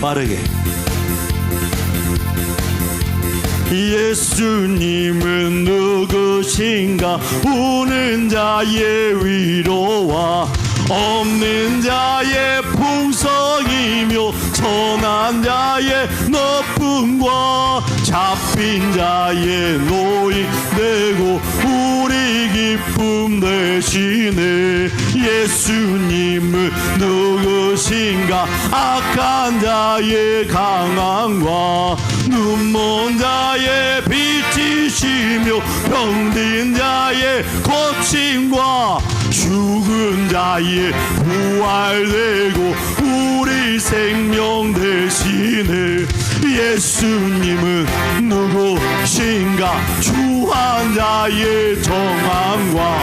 빠르게. 예수님은 누구신가 우는 자의 위로와 없는 자의 풍성이며 천한 자의 너쁨과 잡힌 자의 노인 되고 우리 기쁨 되시네 예수님은 누구 신가? 악한 자의 강함과 눈먼 자의 빛이시며 병든 자의 고침과 죽은 자의 부활되고 우리 생명 되시네 예수님은 누구신가? 주한 자의 정함과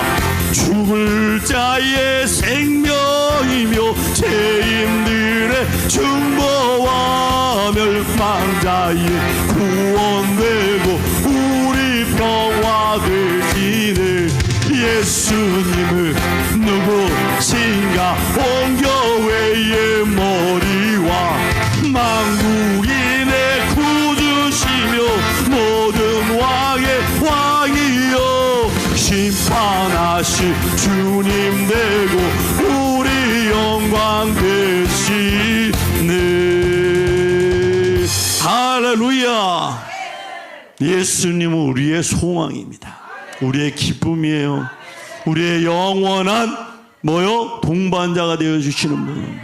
죽을 자의 생 자의 구원 되고 우리 평화 되시네 예수님은 누구신가 온 교회의 머리와 만국인의 구주시며 모든 왕의 왕이여 심판하실 주님 되고 할렐루야. 예수님은 우리의 소망입니다. 우리의 기쁨이에요. 우리의 영원한 뭐요? 동반자가 되어 주시는 분.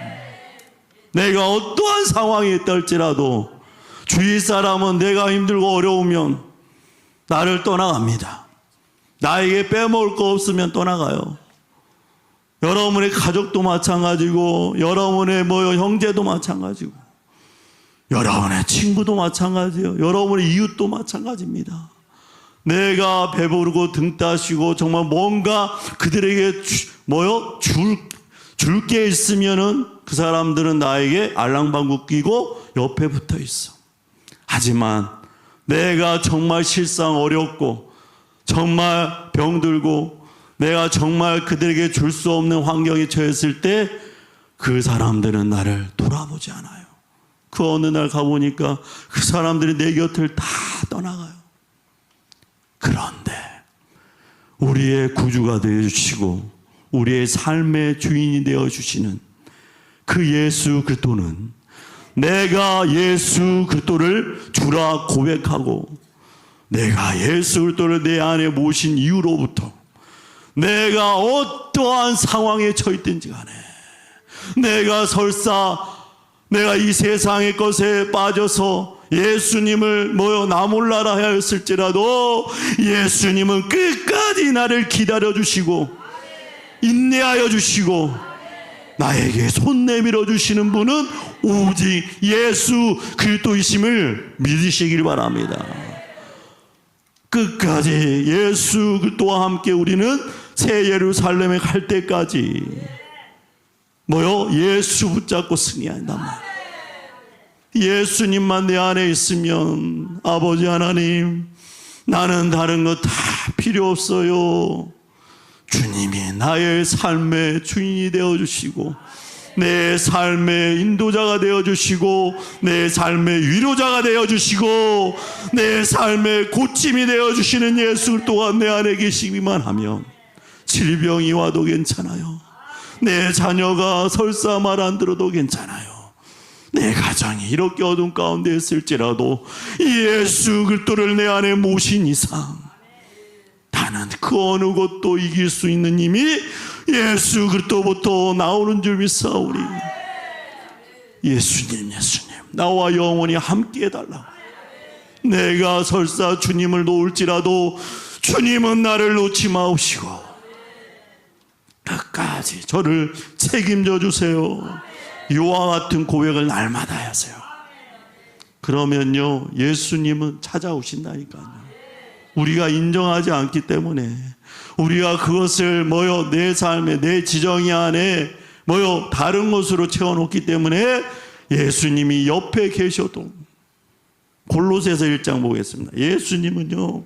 내가 어떠한 상황에 있달지라도 주위 사람은 내가 힘들고 어려우면 나를 떠나갑니다. 나에게 빼먹을 거 없으면 떠나가요. 여러분의 가족도 마찬가지고 여러분의 뭐 형제도 마찬가지고 여러분의 친구도 마찬가지예요. 여러분의 이웃도 마찬가지입니다. 내가 배부르고 등 따시고 정말 뭔가 그들에게 주, 뭐요 줄 줄 게 있으면은 그 사람들은 나에게 알랑방구 끼고 옆에 붙어 있어. 하지만 내가 정말 실상 어렵고 정말 병들고 내가 정말 그들에게 줄 수 없는 환경에 처했을 때 그 사람들은 나를 돌아보지 않아요. 그 어느 날 가보니까 그 사람들이 내 곁을 다 떠나가요. 그런데 우리의 구주가 되어 주시고 우리의 삶의 주인이 되어 주시는 그 예수 그리스도는 내가 예수 그리스도를 주라 고백하고 내가 예수 그리스도를 내 안에 모신 이후로부터 내가 어떠한 상황에 처했든지 간에 내가 설사 내가 이 세상의 것에 빠져서 예수님을 모여 나 몰라라 하였을지라도 예수님은 끝까지 나를 기다려 주시고 인내하여 주시고 나에게 손 내밀어 주시는 분은 오직 예수 그리스도이심을 믿으시길 바랍니다. 끝까지 예수 그리스도와 함께 우리는 새 예루살렘에 갈 때까지 뭐요? 예수 붙잡고 말이에요. 예수님만 내 안에 있으면 아버지 하나님 나는 다른 거 다 필요 없어요. 주님이 나의 삶의 주인이 되어 주시고 내 삶의 인도자가 되어 주시고 내 삶의 위로자가 되어 주시고 내 삶의 고침이 되어 주시는 예수 또한 내 안에 계시기만 하면 질병이 와도 괜찮아요. 내 자녀가 설사 말 안 들어도 괜찮아요. 내 가정이 이렇게 어둠 가운데 있을지라도 예수 그리스도를 내 안에 모신 이상 나는 그 어느 것도 이길 수 있는 힘이 예수 그리스도부터 나오는 줄 믿사오리. 예수님, 예수님, 나와 영원히 함께 해달라. 내가 설사 주님을 놓을지라도 주님은 나를 놓지 마옵시고 끝까지 저를 책임져 주세요. 이와 같은 고백을 날마다 하세요. 그러면요, 예수님은 찾아오신다니까요. 우리가 인정하지 않기 때문에 우리가 그것을 뭐요 내 삶에 내 지정이 안에 뭐요 다른 것으로 채워놓기 때문에 예수님이 옆에 계셔도 골로새서 1장 보겠습니다. 예수님은요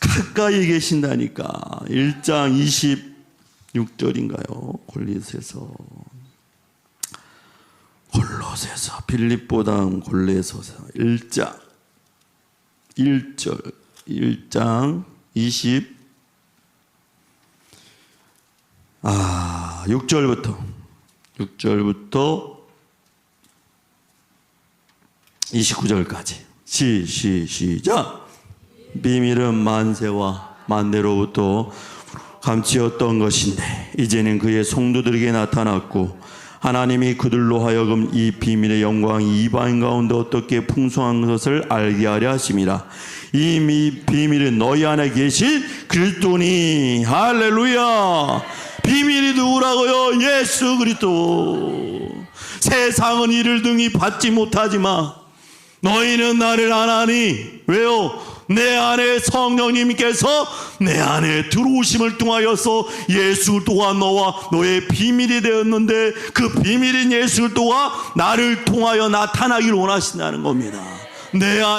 가까이 계신다니까 1장 26절인가요? 골로새서. 골로 골레소에서 빌립보 다음 골레소서. 1장 1절 1장 20 아, 6절부터. 6절부터 29절까지. 시, 시, 시작. 비밀은 만세와 만대로부터 감추었던 것인데 이제는 그의 성도들에게 나타났고 하나님이 그들로 하여금 이 비밀의 영광이 이방 가운데 어떻게 풍성한 것을 알게 하려 하심이라 이 미- 비밀은 너희 안에 계신 그리스도니. 할렐루야. 비밀이 누구라고요? 예수 그리스도. 세상은 이를 등이 받지 못하지만 너희는 나를 아나니 왜요? 내 안에 성령님께서 내 안에 들어오심을 통하여서 예수 또한 너와 너의 비밀이 되었는데 그 비밀인 예수 또한 나를 통하여 나타나기를 원하신다는 겁니다. 내 안.